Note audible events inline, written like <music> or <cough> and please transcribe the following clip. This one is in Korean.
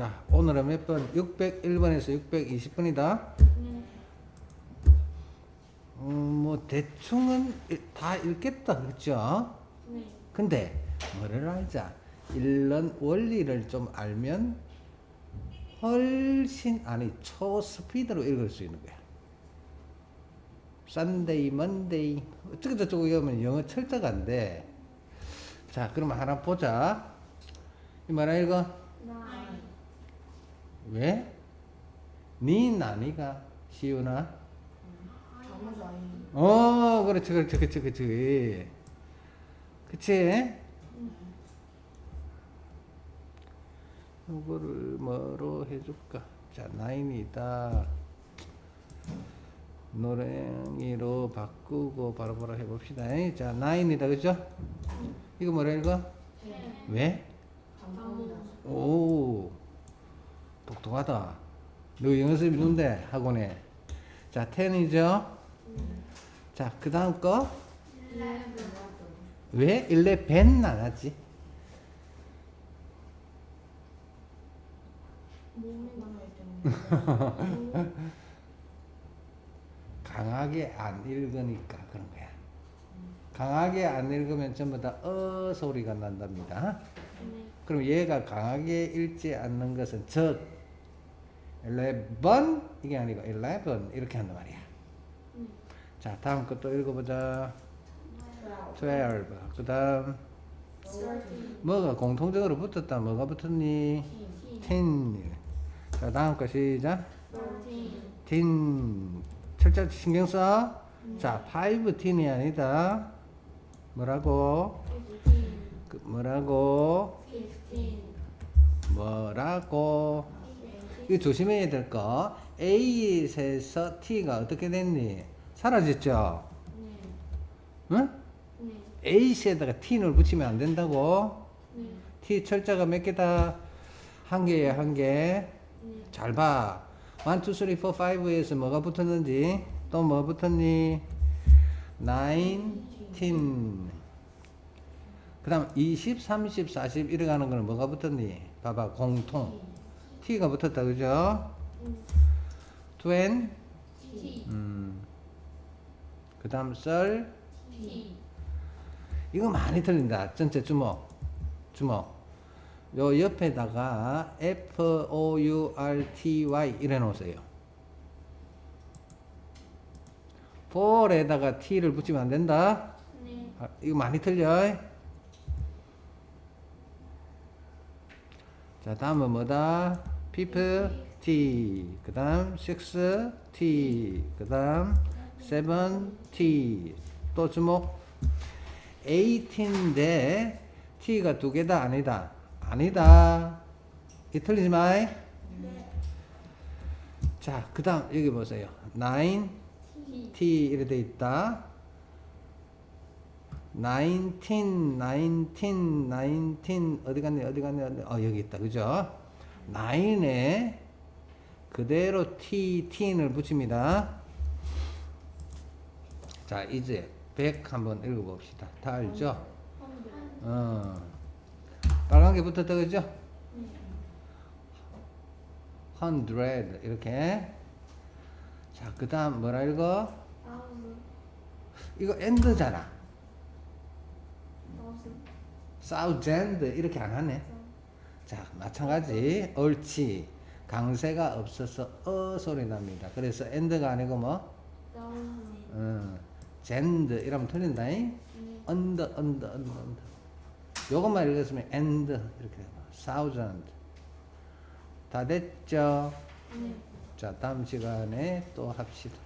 자, 오늘은 몇 번? 601번에서 620번이다. 네. 음, 뭐 대충은 일- 다 읽겠다, 그렇죠? 네. 근데 뭐를 알자? 읽는 원리를 좀 알면 훨씬 아니 초스피드로 읽을 수 있는 거야. 썬데이, 먼데이 어쩌고 저쩌고 이러면 영어 철자가 안 돼. 자, 그럼 하나 보자. 이 뭐라 이거? 나인. 왜? 니 나니가 시우나? 어, 그렇지, 그렇지, 그렇지, 그렇지. 그치? 이거를 뭐로 해줄까? 자, 나인이다. 노랭이로 바꾸고 바로바로 해봅시다. 자, 나인이다, 그죠? 이거 뭐라 읽어? 왜? 감사합니다 오, 똑똑하다. 너 수업 누군데? 학원에. 자, 10이죠? 자, 그 다음 거. 왜 11 나갔지? <laughs> 강하게 안 읽으니까 그런 거야. 강하게 안 읽으면 전부 다 어 소리가 난답니다. 네. 그럼 얘가 강하게 읽지 않는 것은 즉 11 이게 아니고 11 이렇게 한단 말이야. 네. 자, 다음 것도 읽어보자. 12. 그 다음 뭐가 공통적으로 붙었다. 뭐가 붙었니? 10. 자, 다음 거 시작. 틴 철자 신경 써. 자, 5 틴이 아니다. 뭐라고? 그 뭐라고? 뭐라고? 이거 조심해야 될 거. A에서 T가 어떻게 됐니? 사라졌죠? 응? A에다가 T를 붙이면 안 된다고? T 철자가 몇 개다? 한 개야, 한 개. 잘 봐. 1, 2, 3, 4, 5에서 뭐가 붙었는지, 또 뭐 붙었니? 19. 그 다음 20, 30, 40 이래 가는 거는 뭐가 붙었니? 봐봐, 공통. T가 붙었다, 그죠? 20. 음. 그 다음 썰. 이거 많이 틀린다. 전체 주목. 주목. 요 옆에다가 F O U R T Y 이래 놓으세요. for에다가 t를 붙이면 안 된다. 아, 이거 많이 틀려. 자, 다음은 뭐다? Fifty. 그 다음 sixty. 그 다음 seventy. 또 주목. eight인데 t가 두 개다 아니다. 아니다. 이 틀리지 마. 자, 그 다음 여기 보세요. nine t 이래 돼 있다. 19, 19, 19 어디 갔니 어디 어디 어 여기 있다 그죠? 9에 그대로 t, t를 붙입니다. 자 이제 100 한번 읽어봅시다. 다 알죠? 어 빨간 게 붙었다 그죠? 100 이렇게 자 그 다음 뭐라 읽어? 이거 end잖아. 사우젠드 이렇게 안 하네. 자, 마찬가지. 옳지. 강세가 없어서 어 소리 납니다. 그래서 엔드가 아니고 뭐? 어, 젠드 이러면 틀린다잉. 언더 언더 언더 언더. 요것만 읽었으면 엔드 이렇게 돼요. 사우젠드. 다 됐죠? 자, 다음 시간에 또 합시다.